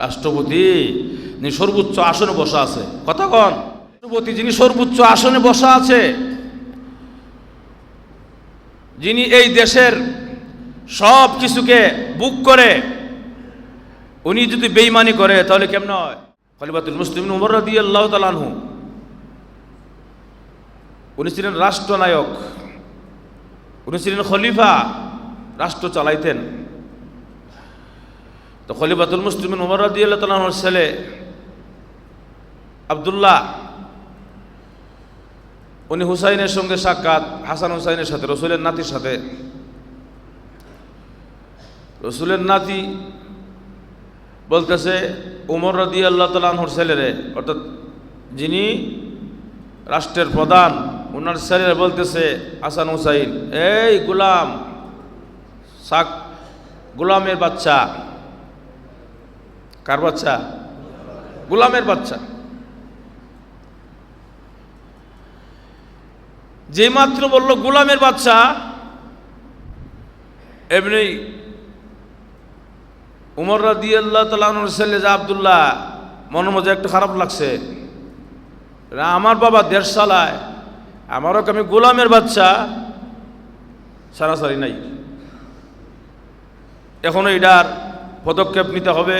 রাষ্ট্রপতি, যিনি সর্বোচ্চ আসনে বসা আছে। কতক্ষণ রাষ্ট্রপতি, যিনি সর্বোচ্চ আসনে বসা আছে, যিনি এই দেশের সব কিছুকে বুক করে, উনি যদি বেইমানি করে, তাহলে কেমন হয়? খলিফাতুল মুসলিম উমর রাদি আল্লাহ তালানহু উনি ছিলেন রাষ্ট্রনায়ক। উনি ছিলেন খলিফা। রাষ্ট্র চালাইতেন। তো খলিফাতুল মুসলিম উমর রাদি আল্লাহ তালাহর ছেলে আবদুল্লাহ, উনি হুসাইনের সঙ্গে সাক্ষাৎ, হাসান হুসাইনের সাথে, রসুলের নাতির সাথে। রসুলের নাতি বলতেছে, উমর রদি আল্লাহ তালাহর ছেলেরে অর্থাৎ যিনি রাষ্ট্রের প্রধান ওনার ছেলেরা বলতেছে, হাসান হুসাইন, এই গুলাম, সাক, গুলামের বাচ্চা। কার বাচ্চা? গোলামের বাচ্চা। যে মাত্র বলল গুলামের বাচ্চা, এমনি উমর রাদি আল্লাহ তালাহর ছেলে যে আবদুল্লাহ, মনের মধ্যে একটু খারাপ লাগছে। আমার বাবা দেড় সালায় আমারও আমি গোলামের বাচ্চা? সারাসারি নাই। এখনও এটার পদক্ষেপ নিতে হবে।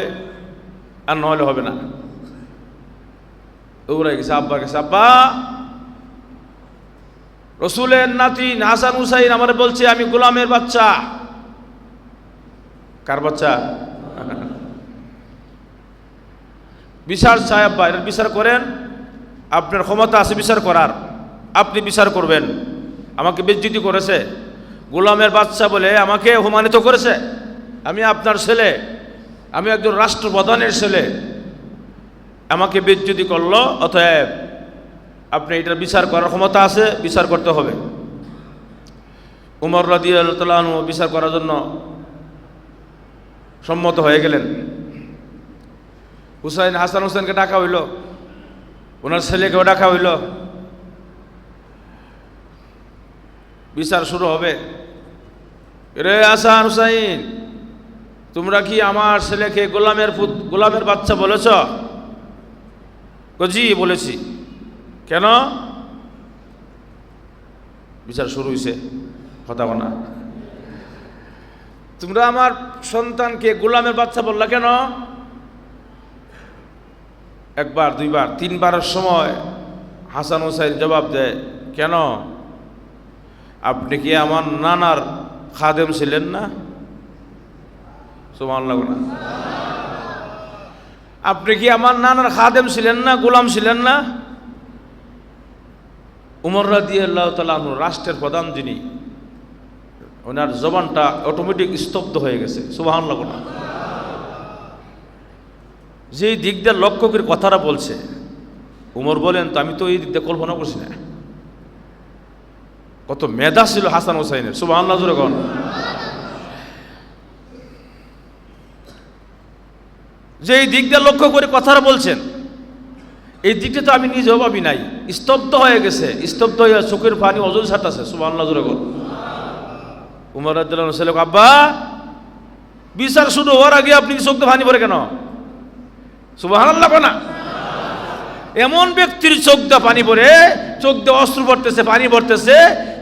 আর নহলে হবে না। দৌড়াই গেছে, আব্বা গেছে, আব্বা। রসুলের নাতি হাসান হুসাইন আমার বলছে, আমি গোলামের বাচ্চা। কার বাচ্চা? বিচার চাই আব্বা এর বিচার করেন। আপনার ক্ষমতা আছে বিচার করার। আপনি বিচার করবেন। আমাকে বেজ্জিতি করেছে। গোলামের বাচ্চা বলে আমাকে অপমানিত করেছে। আমি আপনার ছেলে। আমি একজন রাষ্ট্রপ্রধানের ছেলে। আমাকে বেজ্জুতি করল, অতএব আপনি এটার বিচার করার ক্ষমতা আছে, বিচার করতে হবে। উমর রাদি আল্লাহ বিচার করার জন্য সম্মত হয়ে গেলেন। হুসাইন, হাসান হোসেনকে ডাকা হইল। ওনার ছেলেকেও ডাকা হইল। বিচার শুরু হবে। রে হাসান হুসাইন তোমরা কি আমার ছেলেকে গোলামের গোলামের বাচ্চা বলেছ? জি বলেছি। কেন? বিচার শুরু হয়েছে কথা বলা তোমরা আমার সন্তানকে গোলামের বাচ্চা বললা কেন? একবার, দুইবার, তিনবারের সময় হাসান হুসাইন জবাব দেয়, কেন? আপনি কি আমার নানার খাদেম ছিলেন না? আপনি কি আমার নানার খাদেম ছিলেন না, গোলাম ছিলেন না? উমর রাদি আল্লাহ রাষ্ট্রের প্রধান যিনি, ওনার জবানটা অটোমেটিক স্তব্ধ হয়ে গেছে সুবাহান লাগো যে যেই দিক দিয়ে লক্ষ্য করে কথাটা বলছে, উমর বলেন, তো আমি তো এই দিক দিয়ে কল্পনা করছি না। কত মেধা ছিল হাসান হোসাইনের সুবাহ জোরে যে এই দিকটা লক্ষ্য করে কথাটা বলছেন, এই দিকটা তো আমি নিজেও ভাবি নাই। স্তব্ধ হয়ে গেছে, স্তব্ধ হয়ে চোখের পানি অজল ছাটাছে সুবাহ জোরে কন উমর আব্দুল্লাহ আব্বা, বিচার শুরু হওয়ার আগে আপনি চোখ দিয়ে পানি পড়ে কেন? সুবাহ না। এমন ব্যক্তির চোখ দিয়ে পানি পড়ে, চোখ দিয়ে অস্ত্র পড়তেছে, পানি পড়তেছে,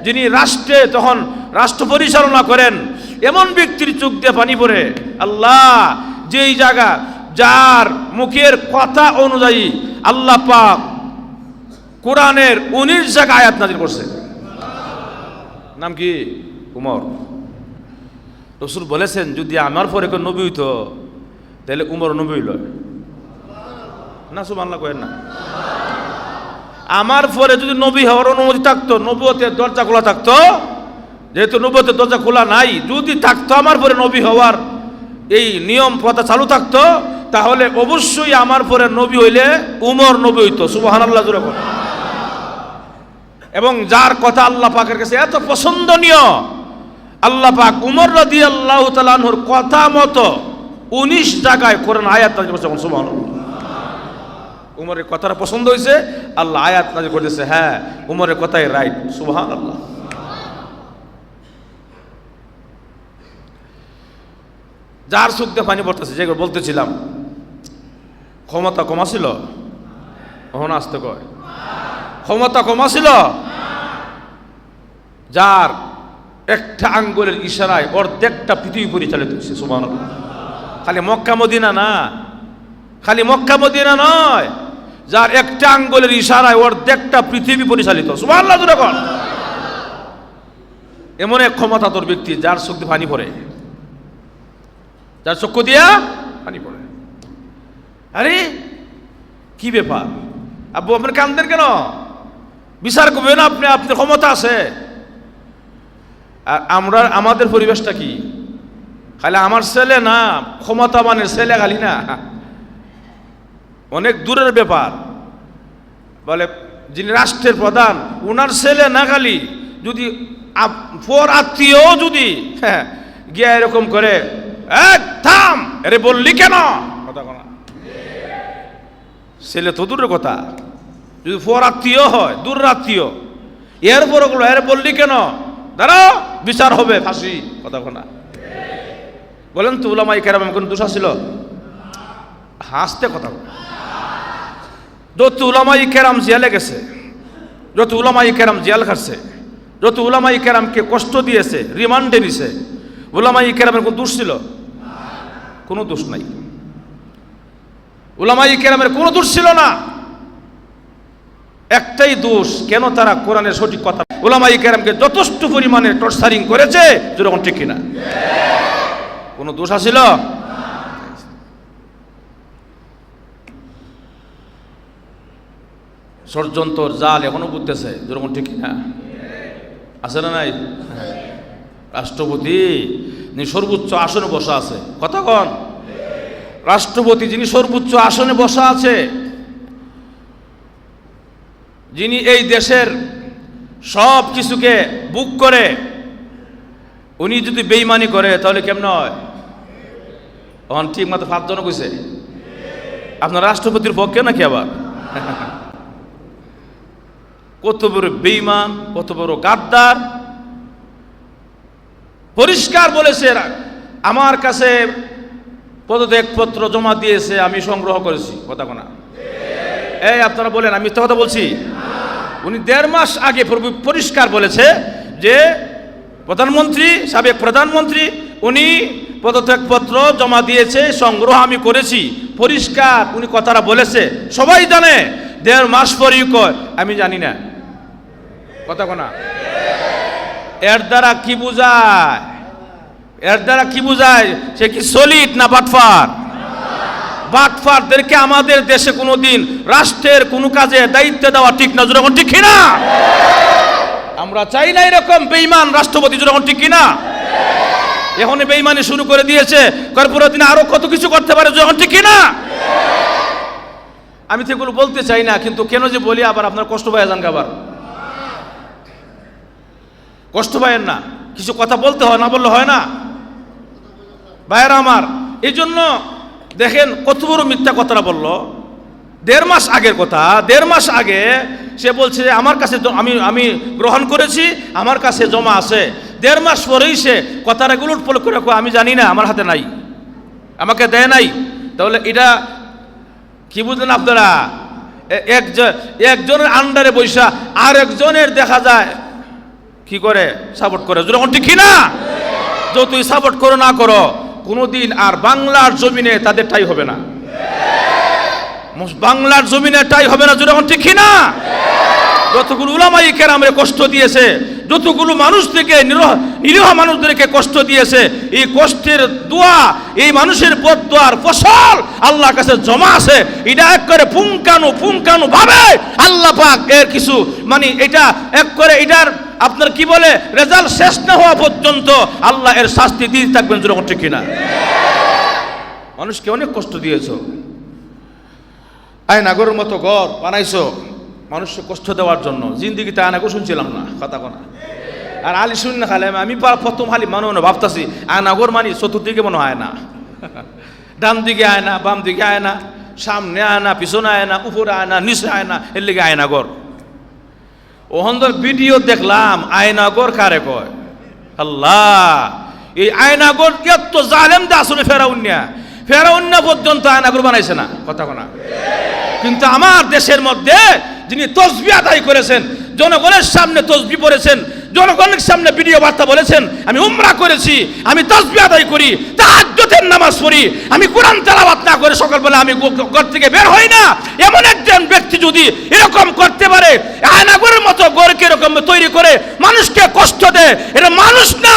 যিনি রাষ্ট্রে তখন রাষ্ট্র পরিচালনা করেন, এমন ব্যক্তির চোখ দিয়ে পানি পড়ে, আল্লাহ, যেই জায়গা যার মুখের কথা অনুযায়ী আল্লাহ পাক কোরআনের উনিশ জায়গা আয়াত নাজির করছে। নাম কি? উমর। রসুল বলেছেন, যদি আমার পরে কেউ নবী হইতো, তাহলে উমর নবী হইল। না সুবান্লা কয়েন না। আমার পরে যদি নবী হওয়ার অনুমতি থাকতো নবতের দরজা খোলা থাকতো, যেহেতু নবতের দরজা খোলা নাই, যদি থাকতো আমার পরে নবী হওয়ার এই নিয়ম প্রথা চালু থাকতো তাহলে অবশ্যই আমার পরে নবী হইলে উমর নবী হইতো সুবাহান আল্লাহ জুড়ে করে এবং যার কথা আল্লাহ পাকের কাছে এত পছন্দনীয়, আল্লাহ পাক উমর রাদি আল্লাহ তালাহুর কথা মতো উনিশ জায়গায় করেন আয়াত করছে সুবাহ উমরের কথাটা পছন্দ হয়েছে আল্লাহ আয়াত নাজির করতেছে হ্যাঁ উমরের কথাই রাইট সুবহান আল্লাহ যার চোখ দিয়ে পানি পড়তেছে যেগুলো বলতেছিলাম ক্ষমতা কমা ছিল কখন আসতে কয়? ক্ষমতা কমা ছিল যার একটা আঙ্গুলের ইশারায় অর্ধেকটা পৃথিবী পরিচালিত হচ্ছে সুমান খালি মক্কা মদিনা না? খালি মক্কা মদিনা নয়, যার একটা আঙ্গুলের ইশারায় অর্ধেকটা পৃথিবী পরিচালিত সুমান এমন এক ক্ষমতা তোর ব্যক্তি, যার চোখ দিয়ে পানি পড়ে। যার চক্ষু দিয়া পানি পড়ে। আরে, কি ব্যাপার? আব্বু আপনি কান্দেন কেন? বিচার করবেন আপনি, আপনার ক্ষমতা আছে। আর আমরা, আমাদের পরিবেশটা কি? খালি আমার ছেলে না ক্ষমতা মানে ছেলে খালি না। অনেক দূরের ব্যাপার। বলে, যিনি রাষ্ট্রের প্রধান ওনার ছেলে না খালি, যদি পর আত্মীয় যদি হ্যাঁ গিয়া এরকম করে থাম! এরে বললি কেন? কথা কোনা। ছেলে তো দূরের কথা। যদি পর আত্মীয় হয় দূর আত্মীয়। এর পর ওগুলো, এর বললি কেন? দাঁড়াও, বিচার হবে, ফাঁসি। কথা কোনা বলেন তো উলামাই কেরাম কোন দোষা ছিল হাসতে কথা। যত উলামাই কেরাম জেলে গেছে, যত উলামাই কেরাম জেল খাটছে, যত উলামাই কেরামকে কষ্ট দিয়েছে, রিমান্ডে নিছে উলামাই কেরামের কোনো দোষ ছিল? কোনো দোষ নাই। উলামাই কেরামের কোনো দোষ ছিল না। একটাই দোষ, কেন তারা কোরআনের সঠিক কথা উলামাই কেরামকে যথেষ্ট পরিমাণে টর্চারিং করেছে, যেরকম ঠিক কিনা? কোনো দোষ আছিল ষড়যন্ত্র, জাল এখনও বুঝতেছে যেরকম ঠিক কিনা? আছে না নাই? রাষ্ট্রপতি সর্বোচ্চ আসনে বসা আছে। কথা কন। রাষ্ট্রপতি যিনি সর্বোচ্চ আসনে বসা আছে, যিনি এই দেশের সব কিছুকে বুক করে, উনি যদি বেইমানি করে, তাহলে কেমন হয়? তখন ঠিক মতো পাঁচজন কইছে আপনার রাষ্ট্রপতির পক্ষে নাকি আবার? কত বড় বেইমান, কত বড় গাদ্দার। পরিষ্কার বলেছে আমার কাছে পদত্যাগপত্র জমা দিয়েছে, আমি সংগ্রহ করেছি। কথা কোনা। এই, আপনারা বলেন, আমি মিথ্যা কথা বলছি? উনি দেড় মাস আগে পরিষ্কার বলেছে যে, প্রধানমন্ত্রী, সাবেক প্রধানমন্ত্রী, উনি পদত্যাগপত্র জমা দিয়েছে, সংগ্রহ আমি করেছি। পরিষ্কার, উনি কথাটা বলেছে। সবাই জানে, দেড় মাস পরই কয়, আমি জানি না। কথা কোনা। এর দ্বারা কি বুঝায়? এর দ্বারা কি বুঝায়? সে কি সলিড না বাটফার? বাটফারদেরকে আমাদের দেশে কোনোদিন রাষ্ট্রের কোনো কাজে দায়িত্ব দেওয়া ঠিক না। যখন ঠিক কিনা? আমরা চাই না এরকম বেইমান রাষ্ট্রপতি যখন ঠিক কিনা? এখন বেইমানি শুরু করে দিয়েছে। কর্পোরেট দিনে আরও কত কিছু করতে পারে যখন ঠিক কিনা? আমি তো এগুলো বলতে চাই না, কিন্তু কেন যে বলি আবার আপনার কষ্ট পায় যান আবার? কষ্ট পায়েন না। কিছু কথা বলতে হয়, না বললে হয় না। ভাইয়েরা আমার এই জন্য দেখেন কত বড় মিথ্যা কথাটা বলল। দেড় মাস আগের কথা, দেড় মাস আগে সে বলছে যে, আমার কাছে আমি আমি গ্রহণ করেছি, আমার কাছে জমা আছে। দেড় মাস পরেই সে কথাটা গুলট পলট করে আমি জানি না, আমার হাতে নাই, আমাকে দেয় নাই। তাহলে এটা কি বুঝলেন আপনারা? একজন একজনের আন্ডারে বৈশা আর একজনের দেখা যায় কি করে? সাপোর্ট করে। যখন ঠিক না? যে তুই সাপোর্ট করো না করো। কোনোদিন আর বাংলার জমিনে তাদের টাই হবে না। বাংলার জমিনে টাই হবে না যখন ঠিক না? যতগুলো উলামাই কেরামরে কষ্ট দিয়েছে, যতগুলো মানুষ থেকে নিরহ মানুষদেরকে কষ্ট দিয়েছে, এই কষ্টের দোয়া, এই মানুষের পথ দোয়ার ফসল আল্লাহর কাছে জমা আছে। এটা এক করে পুঙ্কানু পুঙ্কানু ভাবে আল্লাহ পাক এর কিছু মানে এটা এক করে এটার আপনার কি বলে? রেজাল্ট শেষ না হওয়া পর্যন্ত আল্লাহ এর শাস্তি দিয়ে থাকবেন যখন ঠিক কিনা? মানুষকে অনেক কষ্ট দিয়েছ। আয়নাগরের মতো ঘর বানাইছো। মানুষকে কষ্ট দেওয়ার জন্য। জিন্দিগিতে আয়নাগর শুনছিলাম না, কথা কোনা আর আলি শুন না খালে, আমি প্রথম হালি মনে মনে ভাবতাছি আয়নাগর মানি চতুর্দিকে মনে হয় না ডান দিকে আয়না, বাম দিকে আয়না, সামনে আয়না, পিছনে আয়না, উপরে আয়না, নিচে আয় না এর লিগে আয়নাগর ওহন্দর ভিডিও দেখলাম, আয়নাগর কারে কয়? আল্লাহ, এই আয়নাগর এত জালেম দা আসলে ফেরাউন্যা ফেরাউন্যা পর্যন্ত আয়নাগর বানাইছে না, কথা কোনা। কিন্তু আমার দেশের মধ্যে যিনি তসবি আদায় করেছেন, জনগণের সামনে তসবি পড়েছেন জনগণের সামনে ভিডিও বার্তা বলেছেন, আমি উমরা করেছি, আমি তসবি আদায় করি তাহাজ্জতের নামাজ পড়ি, আমি কোরআন তেলাওয়াত না করে সকালবেলা আমি ঘর থেকে বের হই না। এমন একজন ব্যক্তি যদি এরকম করতে পারে আয়নাগরের মতো গড়কে এরকম তৈরি করে মানুষকে কষ্ট দেয়, এটা মানুষ না